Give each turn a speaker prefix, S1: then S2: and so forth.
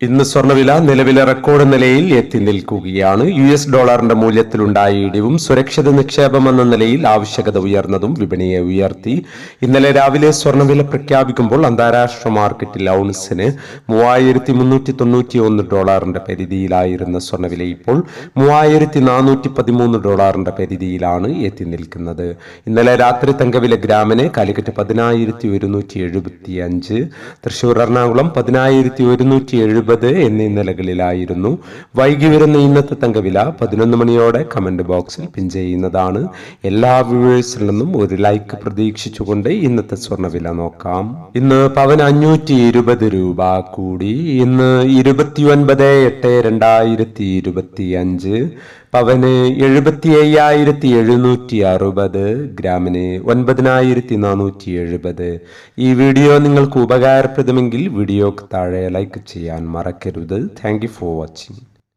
S1: ഇന്ന് സ്വർണവില നിലവിലെ റെക്കോർഡ് നിലയിൽ എത്തി നിൽക്കുകയാണ്. യു എസ് ഡോളറിന്റെ മൂല്യത്തിലുണ്ടായ ഇടിവും സുരക്ഷിത നിക്ഷേപം എന്ന നിലയിൽ ആവശ്യകത ഉയർന്നതും വിപണിയെ ഉയർത്തി. ഇന്നലെ രാവിലെ സ്വർണവില പ്രഖ്യാപിക്കുമ്പോൾ അന്താരാഷ്ട്ര മാർക്കറ്റിൽ ഔൺസിന് മൂവായിരത്തി മുന്നൂറ്റി തൊണ്ണൂറ്റി ഒന്ന് ഡോളറിന്റെ പരിധിയിലായിരുന്ന സ്വർണവില ഇപ്പോൾ മൂവായിരത്തി നാനൂറ്റി പതിമൂന്ന് ഡോളറിന്റെ പരിധിയിലാണ് എത്തി നിൽക്കുന്നത്. ഇന്നലെ രാത്രി തങ്കവില ഗ്രാമിന് കാലിക്കറ്റ് പതിനായിരത്തി ഒരുന്നൂറ്റി എഴുപത്തി അഞ്ച് തൃശൂർ എറണാകുളം പതിനായിരത്തി ഒരുന്നൂറ്റി എഴുപത് എന്നീ നിലകളിലായിരുന്നു. വൈകി വരുന്ന ഇന്നത്തെ തങ്കവില പതിനൊന്ന് മണിയോടെ കമന്റ് ബോക്സിൽ പിൻ ചെയ്യുന്നതാണ്. എല്ലാ വ്യൂവേഴ്സിൽ നിന്നും ഒരു ലൈക്ക് പ്രതീക്ഷിച്ചുകൊണ്ട് ഇന്നത്തെ സ്വർണവില നോക്കാം. ഇന്ന് പവൻ അഞ്ഞൂറ്റി ഇരുപത് രൂപ കൂടി. ഇന്ന് ഇരുപത്തി ഒൻപത് എട്ട് രണ്ടായിരത്തി ഇരുപത്തി അഞ്ച് പവന് എഴുപത്തി അയ്യായിരത്തി എഴുന്നൂറ്റി അറുപത് ഗ്രാമിന് ഒൻപതിനായിരത്തി നാനൂറ്റി എഴുപത് ഈ വീഡിയോ നിങ്ങൾക്ക് ഉപകാരപ്രദമെങ്കിൽ വീഡിയോക്ക് താഴെ ലൈക്ക് ചെയ്യാൻ മറക്കരുത്. Thank for watching